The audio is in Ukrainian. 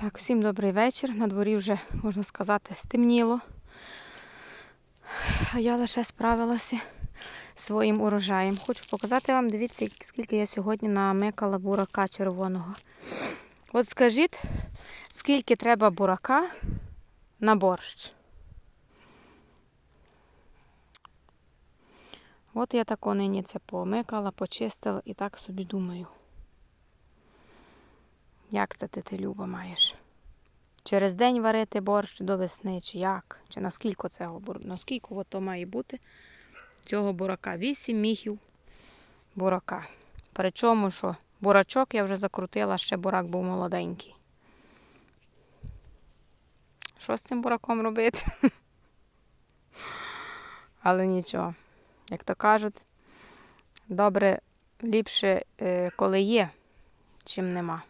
Так, всім добрий вечір. На дворі вже, можна сказати, стемніло. Я лише справилася своїм урожаєм. Хочу показати вам, дивіться, скільки я сьогодні намикала бурака червоного. От скажіть, скільки треба бурака на борщ? От я тако нині це помикала, почистила і так собі думаю. Як це ти, ти Люба, маєш? Через день варити борщ до весни, чи як? Чи наскільки цього наскільки то має бути цього бурака? Вісім міхів бурака. Причому, що бурачок я вже закрутила, ще бурак був молоденький. Що з цим бураком робити? Але нічого. Як то кажуть, добре, ліпше, е, коли є, чим нема.